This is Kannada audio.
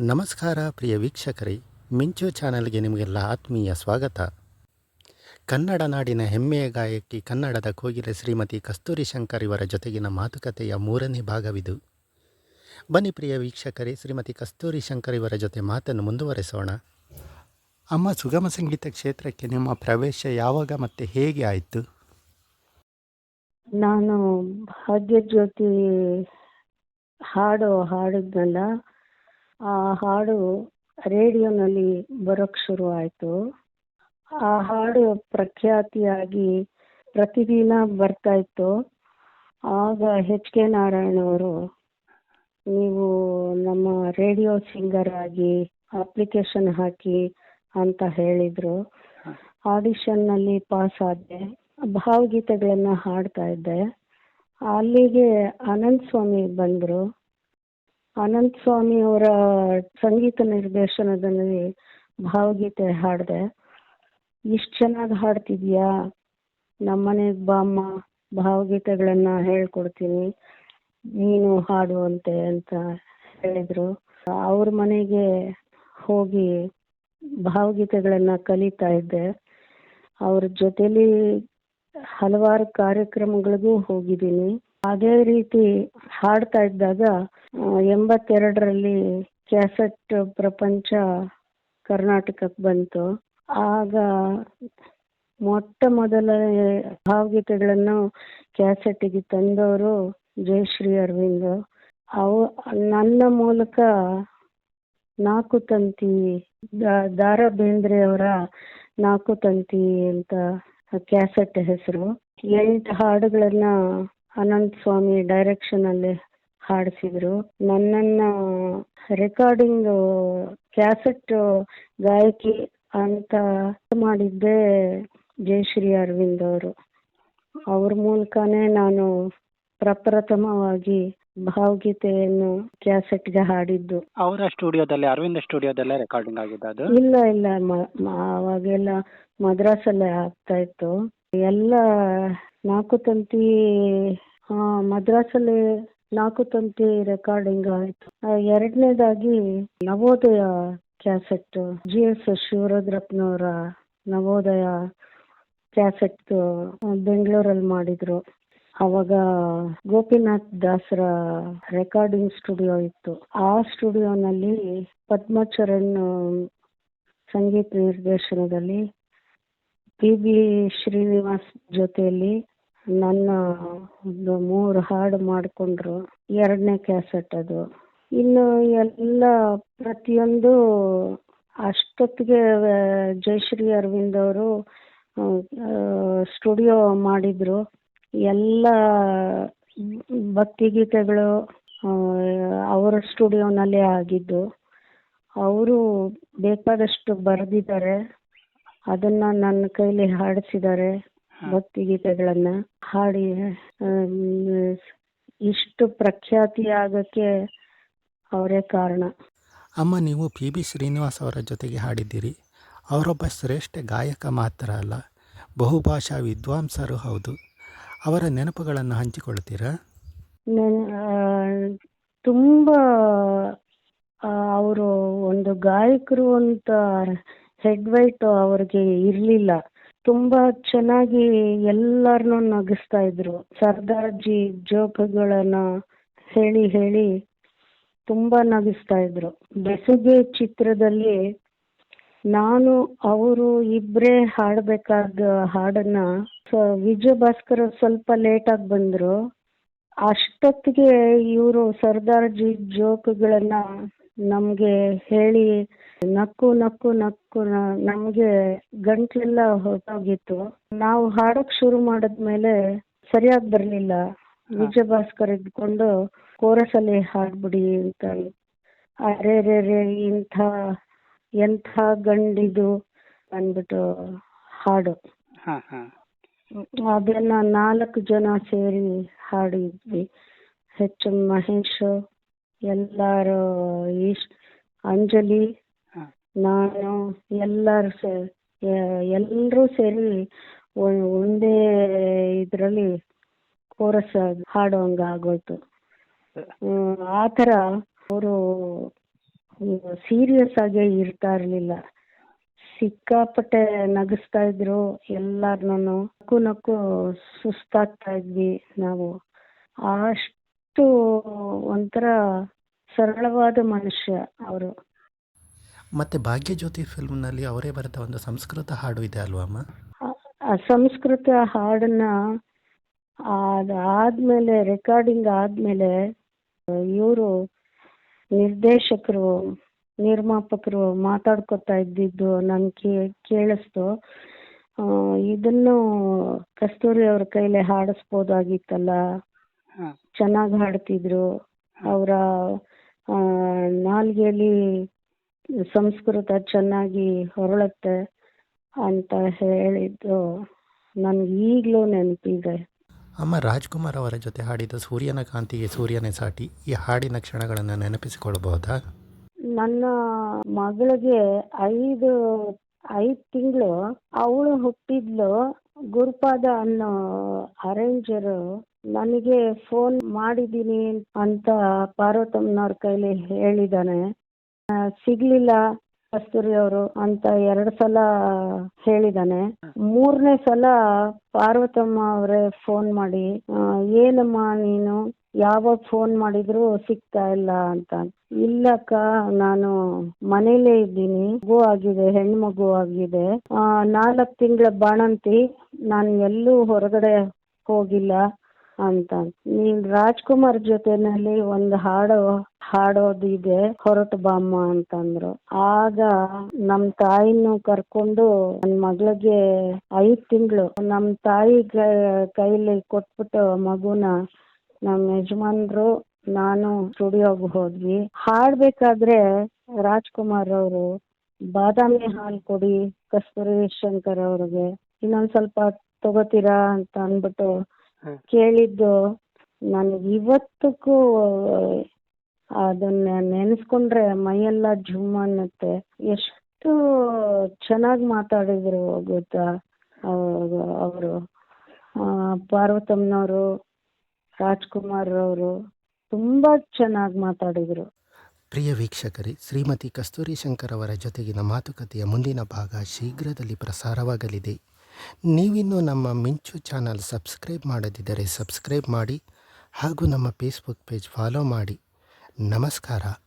ನಮಸ್ಕಾರ ಪ್ರಿಯ ವೀಕ್ಷಕರೇ, ಮಿಂಚು ಚಾನಲ್ಗೆ ನಿಮಗೆಲ್ಲ ಆತ್ಮೀಯ ಸ್ವಾಗತ. ಕನ್ನಡ ನಾಡಿನ ಹೆಮ್ಮೆಯ ಗಾಯಕಿ, ಕನ್ನಡದ ಕೋಗಿಲೆ ಶ್ರೀಮತಿ ಕಸ್ತೂರಿ ಶಂಕರ್ ಇವರ ಜೊತೆಗಿನ ಮಾತುಕತೆಯ ಮೂರನೇ ಭಾಗವಿದು. ಬನ್ನಿ ಪ್ರಿಯ ವೀಕ್ಷಕರೇ, ಶ್ರೀಮತಿ ಕಸ್ತೂರಿ ಶಂಕರ್ ಇವರ ಜೊತೆ ಮಾತನ್ನು ಮುಂದುವರೆಸೋಣ. ಅಮ್ಮ ಸುಗಮ ಸಂಗೀತ ಕ್ಷೇತ್ರಕ್ಕೆ ನಿಮ್ಮ ಪ್ರವೇಶ ಯಾವಾಗ ಮತ್ತು ಹೇಗೆ ಆಯಿತು? ನಾನು ಭಾಗ್ಯಜ್ಯೋತಿ ಹಾಡು ಹಾಡಿದ್ನಲ್ಲ ಆ ಹಾಡು ರೇಡಿಯೋನಲ್ಲಿ ಬರೋಕ್ಕೆ ಶುರು ಆಯಿತು. ಆ ಹಾಡು ಪ್ರಖ್ಯಾತಿಯಾಗಿ ಪ್ರತಿದಿನ ಬರ್ತಾ ಇತ್ತು. ಆಗ ಎಚ್ ಕೆ ನಾರಾಯಣ ಅವರು ನೀವು ನಮ್ಮ ರೇಡಿಯೋ ಸಿಂಗರ್ ಆಗಿ ಅಪ್ಲಿಕೇಶನ್ ಹಾಕಿ ಅಂತ ಹೇಳಿದ್ರು. ಆಡಿಷನ್ನಲ್ಲಿ ಪಾಸ್ ಆದೆ ಭಾವಗೀತೆಗಳನ್ನ ಹಾಡ್ತಾ ಇದ್ದೆ. ಅಲ್ಲಿಗೆ ಅನಂತ ಸ್ವಾಮಿ ಬಂದರು. ಅನಂತ ಸ್ವಾಮಿ ಅವರ ಸಂಗೀತ ನಿರ್ದೇಶನದಲ್ಲಿ ಭಾವಗೀತೆ ಹಾಡಿದೆ. ಇಷ್ಟು ಚೆನ್ನಾಗಿ ಹಾಡ್ತಿದ್ಯಾ? ನಮ್ಮನೆಗೆ ಬಾಮ್ಮ, ಭಾವಗೀತೆಗಳನ್ನ ಹೇಳ್ಕೊಡ್ತೀನಿ. ನೀನು ಹಾಡುವಂತೆ ಅಂತ ಹೇಳಿದರು. ಅವ್ರ ಮನೆಗೆ ಹೋಗಿ ಭಾವಗೀತೆಗಳನ್ನ ಕಲಿತಾ ಇದ್ದೆ. ಅವ್ರ ಜೊತೆಲಿ ಹಲವಾರು ಕಾರ್ಯಕ್ರಮಗಳಿಗೂ ಹೋಗಿದ್ದೀನಿ. ಅದೇ ರೀತಿ ಹಾಡ್ತಾ ಇದ್ದಾಗ ಎಂಬತ್ತೆರಡರಲ್ಲಿ ಕ್ಯಾಸೆಟ್ ಪ್ರಪಂಚ ಕರ್ನಾಟಕಕ್ಕೆ ಬಂತು. ಆಗ ಮೊಟ್ಟ ಮೊದಲ ಭಾವಗೀತೆಗಳನ್ನು ಕ್ಯಾಸೆಟ್ಟಿಗೆ ತಂದವರು ಜಯಶ್ರೀ ಅರವಿಂದ್. ಅವು ನನ್ನ ಮೂಲಕ ನಾಲ್ಕು ತಂತಿ, ದಾ- ಬೇಂದ್ರೆಯವರ ನಾಲ್ಕು ತಂತಿ ಅಂತ ಕ್ಯಾಸೆಟ್ ಹೆಸರು. ಎಂಟು ಹಾಡುಗಳನ್ನ ಅನಂತ ಸ್ವಾಮಿ ಡೈರೆಕ್ಷನ್ ಅಲ್ಲಿ ಹಾಡಿಸಿದ್ರು. ನನ್ನನ್ನ ರೆಕಾರ್ಡಿಂಗ್ ಕ್ಯಾಸೆಟ್ ಗಾಯಕಿ ಅಂತ ಮಾಡಿದ್ದೆ ಜಯಶ್ರೀ ಅರವಿಂದ್ ಅವರು. ಅವ್ರ ಮೂಲಕನೇ ನಾನು ಪ್ರಪ್ರಥಮವಾಗಿ ಭಾವಗೀತೆಯನ್ನು ಕ್ಯಾಸೆಟ್ಗೆ ಹಾಡಿದ್ದು. ಅವರ ಸ್ಟುಡಿಯೋದಲ್ಲಿ ಅರವಿಂದ ಸ್ಟುಡಿಯೋದಲ್ಲೇ ರೆಕಾರ್ಡಿಂಗ್ ಆಗಿದೆ ಅದು? ಇಲ್ಲ ಇಲ್ಲ. ಮ- ಮ- ಅವಾಗೆಲ್ಲ ಮದ್ರಾಸಲ್ಲೇ ಆಗ್ತಾ ಇತ್ತು. ಎಲ್ಲ ನಾಲ್ಕು ತಂತಿ ಹಾ ಮದ್ರಾಸಲ್ಲಿ ನಾಲ್ಕು ತಂತಿ ರೆಕಾರ್ಡಿಂಗ್ ಆಯ್ತು. ಆ, ಎರಡನೇದಾಗಿ ನವೋದಯ ಕ್ಯಾಸೆಟ್ ಜಿ ಎಸ್ ಶಿವರುದ್ರಪ್ಪನವರ ನವೋದಯ ಕ್ಯಾಸೆಟ್ ಬೆಂಗಳೂರಲ್ಲಿ ಮಾಡಿದ್ರು. ಅವಾಗ ಗೋಪಿನಾಥ್ ದಾಸರ ರೆಕಾರ್ಡಿಂಗ್ ಸ್ಟುಡಿಯೋ ಇತ್ತು. ಆ ಸ್ಟುಡಿಯೋನಲ್ಲಿ ಪದ್ಮಚರಣ್ ಸಂಗೀತ ನಿರ್ದೇಶನದಲ್ಲಿ ಪಿ ಬಿ ಶ್ರೀನಿವಾಸ್ ಜೊತೆಯಲ್ಲಿ ನನ್ನ ಒಂದು ಮೂರು ಹಾಡು ಮಾಡಿಕೊಂಡ್ರು. ಎರಡನೇ ಕ್ಯಾಸೆಟ್ ಅದು. ಇನ್ನು ಎಲ್ಲ ಪ್ರತಿಯೊಂದು ಅಷ್ಟೊತ್ತಿಗೆ ಜಯಶ್ರೀ ಅರವಿಂದ್ ಅವರು ಸ್ಟುಡಿಯೋ ಮಾಡಿದ್ರು. ಎಲ್ಲ ಭಕ್ತಿಗೀತೆಗಳು ಅವರ ಸ್ಟುಡಿಯೋನಲ್ಲೇ ಆಗಿದ್ದು ಅವರು ಬೇಕಾದಷ್ಟು ಬರೆದಿದ್ದಾರೆ. ಅದನ್ನ ನನ್ನ ಕೈಲಿ ಹಾಡಿಸಿದ್ದಾರೆ ಭಕ್ತಿಗೀತೆಗಳನ್ನು. ಹಾಡಿ ಇಷ್ಟು ಪ್ರಖ್ಯಾತಿ ಆಗಕ್ಕೆ ಅವರೇ ಕಾರಣ. ಅಮ್ಮ ನೀವು ಪಿ. ಬಿ. ಶ್ರೀನಿವಾಸ್ ಅವರ ಜೊತೆಗೆ ಹಾಡಿದ್ದೀರಿ. ಅವರೊಬ್ಬ ಶ್ರೇಷ್ಠ ಗಾಯಕ ಮಾತ್ರ ಅಲ್ಲ ಬಹುಭಾಷಾ ವಿದ್ವಾಂಸರು ಹೌದು. ಅವರ ನೆನಪುಗಳನ್ನು ಹಂಚಿಕೊಳ್ತೀರಾ ನನ್- ತುಂಬಾ ಅವರು ಒಂದು ಗಾಯಕರು ಅಂತ ಹೆಡ್ ವೈಟ್ ಅವ್ರಿಗೆ ಇರಲಿಲ್ಲ. ತುಂಬಾ ಚೆನ್ನಾಗಿ ಎಲ್ಲರನ್ನೂ ನಗಿಸ್ತಾ ಇದ್ರು. ಸರ್ದಾರ್ಜಿ ಜೋಕ್ಗಳನ್ನು ಹೇಳಿ ಹೇಳಿ ತುಂಬಾ ನಗಿಸ್ತಾ ಇದ್ರು. ಬೆಸುಗೆ ಚಿತ್ರದಲ್ಲಿ ನಾನು, ಅವರು ಇಬ್ರೇ ಹಾಡಬೇಕಾದ ಹಾಡನ್ನ ವಿಜಯ ಭಾಸ್ಕರ್ ಸ್ವಲ್ಪ ಲೇಟ್ ಆಗಿ ಬಂದ್ರು. ಅಷ್ಟೊತ್ತಿಗೆ ಇವರು ಸರ್ದಾರ್ಜಿ ಜೋಕ್ಗಳನ್ನ ನಮ್ಗೆ ಹೇಳಿ ನಕ್ಕು ನಕ್ಕು ನಕ್ಕು ನಮಗೆ ನಮ್ಗೆ ಗಂಟ್ಲೆಲ್ಲ ಹೊರಟೋಗಿತ್ತು. ನಾವು ಹಾಡಕ್ ಶುರು ಮಾಡಿದ್ಮೇಲೆ ಸರಿಯಾಗಿ ಬರ್ಲಿಲ್ಲ. ವಿಜಯ ಭಾಸ್ಕರ್ ಇದ್ಕೊಂಡು, ಕೋರಸಲ್ಲಿ ಹಾಡ್ಬಿಡಿ ಅಂತ. ಅರೆ ರೇ ರೇ ಇಂಥ ಎಂಥ ಗಂಡಿದು ಅಂದ್ಬಿಟ್ಟು ಹಾಡು. ಹಾ ಹಾ. ಅದನ್ನ ನಾಲ್ಕು ಜನ ಸೇರಿ ಹಾಡಿದ್ವಿ. ಹೆಚ್ಚು ಮಹೇಶ್ ಎಲ್ಲಾರು ಈಶ್ ಅಂಜಲಿ ನಾನು ಎಲ್ಲರೂ ಎಲ್ಲರೂ ಸೇರಿ ಒಂದೇ ಇದರಲ್ಲಿ ಕೋರಸ್ ಹಾಡೋಂಗ ಆಗೋಯ್ತು ಹ್ಮ್, ಆ ಥರ ಅವರು ಸೀರಿಯಸ್ ಆಗೇ ಇರ್ತಾ ಇರ್ಲಿಲ್ಲ. ಸಿಕ್ಕಾಪಟ್ಟೆ ನಗಿಸ್ತಾ ಇದ್ರು ಎಲ್ಲಾರ್ನು ನಕ್ಕು ನಕ್ಕು ಸುಸ್ತಾಗ್ತಾ ಇದ್ವಿ ನಾವು. ಅಷ್ಟು ಒಂಥರ ಸರಳವಾದ ಮನುಷ್ಯ ಅವರು. ಮತ್ತು ಭಾಗ್ಯಜ್ಯೋತಿ ಫಿಲ್ಮ್ನಲ್ಲಿ ಅವರೇ ಬರೆದ ಒಂದು ಸಂಸ್ಕೃತ ಹಾಡು ಇದೆ ಅಲ್ವಮ್ಮ ಆ ಸಂಸ್ಕೃತ ಹಾಡನ್ನ ಅದಾದ್ಮೇಲೆ ರೆಕಾರ್ಡಿಂಗ್ ಆದ್ಮೇಲೆ ಇವರು ನಿರ್ದೇಶಕರು ನಿರ್ಮಾಪಕರು ಮಾತಾಡ್ಕೊತಾ ಇದ್ದಿದ್ದು ನನ್ ಕೇ ಕೇಳಿಸ್ತು. ಇದನ್ನು ಕಸ್ತೂರಿ ಅವ್ರ ಕೈಲಿ ಹಾಡಿಸ್ಬೋದಾಗಿತ್ತಲ್ಲ? ಚೆನ್ನಾಗಿ ಹಾಡ್ತಿದ್ರು. ಅವರ ನಾಲ್ಗೆಲಿ ಸಂಸ್ಕೃತ ಚೆನ್ನಾಗಿ ಹೊರಳುತ್ತೆ ಅಂತ ಹೇಳಿದ್ದು ನನ್ಗೆ ಈಗಲೂ ನೆನಪಿದೆ. ಅಮ್ಮ ರಾಜ್ಕುಮಾರ್ ಅವರ ಜೊತೆ ಹಾಡಿದ ಸೂರ್ಯನ ಕಾಂತಿಗೆ ಸೂರ್ಯನೇ ಸಾಟಿ, ಈ ಹಾಡಿನ ಕ್ಷಣಗಳನ್ನು ನೆನಪಿಸಿಕೊಳ್ಬಹುದಾ ನನ್ನ ಮಗಳಿಗೆ ಐದು ಐದು ತಿಂಗಳು. ಅವಳು ಹುಟ್ಟಿದ್ಲು ಗುರುಪಾದ ಅನ್ನೋ ಅರೇಂಜರು ನನಗೆ ಫೋನ್ ಮಾಡಿದ್ದೀನಿ ಅಂತ ಪಾರ್ವತಮ್ಮನವ್ರ ಕೈಲಿ ಹೇಳಿದಾನೆ ಸಿಗ್ಲಿಲ್ಲ. ಕಸ್ತೂರಿ ಅವರು ಅಂತ ಎರಡು ಸಲ ಹೇಳಿದಾನೆ. ಮೂರನೇ ಸಲ ಪಾರ್ವತಮ್ಮ ಅವರೇ ಫೋನ್ ಮಾಡಿ ಆ, ಏನಮ್ಮ ನೀನು? ಯಾವಾಗ ಫೋನ್ ಮಾಡಿದ್ರು ಸಿಗ್ತಾ ಇಲ್ಲ ಅಂತ. ಇಲ್ಲಕ್ಕ ನಾನು ಮನೇಲೇ ಇದ್ದೀನಿ. ಮಗು ಆಗಿದೆ ಹೆಣ್ಣು ಮಗು ಆಗಿದೆ. ನಾಲ್ಕು ತಿಂಗಳ ಬಾಣಂತಿ. ನಾನು ಎಲ್ಲೂ ಹೊರಗಡೆ ಹೋಗಿಲ್ಲ. ಅಂತ. ನೀನ್ ರಾಜ್ಕುಮಾರ್ ಜೊತೆನಲ್ಲಿ ಒಂದು ಹಾಡು ಹಾಡೋದಿದೆ ಹೊರಟು ಬಾಮ್ಮ ಅಂತಂದ್ರು. ಆಗ ನಮ್ ತಾಯಿನೂ ಕರ್ಕೊಂಡು ನನ್ ಮಗಳಿಗೆ ಐದ್ ತಿಂಗಳು. ನಮ್ ತಾಯಿ ಕೈಲಿ ಕೊಟ್ಬಿಟ್ಟು ಮಗುನ ನಮ್ಮ ಯಜಮಾನ್ರು, ನಾನು ಸ್ಟುಡಿಯೋಗೆ ಹೋದ್ವಿ. ಹಾಡ್ಬೇಕಾದ್ರೆ ರಾಜ್ಕುಮಾರ್ ಅವರು ಬಾದಾಮಿ ಹಾಲು ಕೊಡಿ, ಕಸ್ತೂರಿ ಶಂಕರ್ ಅವ್ರಿಗೆ ಇನ್ನೊಂದ್ ಸ್ವಲ್ಪ ತಗೋತೀರಾ ಅಂತ ಅಂದ್ಬಿಟ್ಟು. ಕೇಳಿದ್ದು ನನಗೆ ಇವತ್ತಿಗೂ ಅದನ್ನ ನೆನೆಸ್ಕೊಂಡ್ರೆ ಮೈಯೆಲ್ಲ ಜುಮ್ ಅನ್ನತ್ತೆ. ಎಷ್ಟು ಚೆನ್ನಾಗಿ ಮಾತಾಡಿದ್ರು ಗೊತ್ತಾ? ಅವರು ಪಾರ್ವತಮ್ಮನವರು, ರಾಜ್ಕುಮಾರ್ ಅವರು ತುಂಬಾ ಚೆನ್ನಾಗಿ ಮಾತಾಡಿದ್ರು. ಪ್ರಿಯ ವೀಕ್ಷಕರೇ, ಶ್ರೀಮತಿ ಕಸ್ತೂರಿ ಶಂಕರ್ ಅವರ ಜೊತೆಗಿನ ಮಾತುಕತೆಯ ಮುಂದಿನ ಭಾಗ ಶೀಘ್ರದಲ್ಲಿ ಪ್ರಸಾರವಾಗಲಿದೆ. ನೀವಿನ್ನೂ ನಮ್ಮ ಮಿಂಚು ಚಾನಲ್ ಸಬ್ಸ್ಕ್ರೈಬ್ ಮಾಡದಿದ್ದರೆ ಸಬ್ಸ್ಕ್ರೈಬ್ ಮಾಡಿ ಹಾಗೂ ನಮ್ಮ ಫೇಸ್ಬುಕ್ ಪೇಜ್ ಫಾಲೋ ಮಾಡಿ. ನಮಸ್ಕಾರ.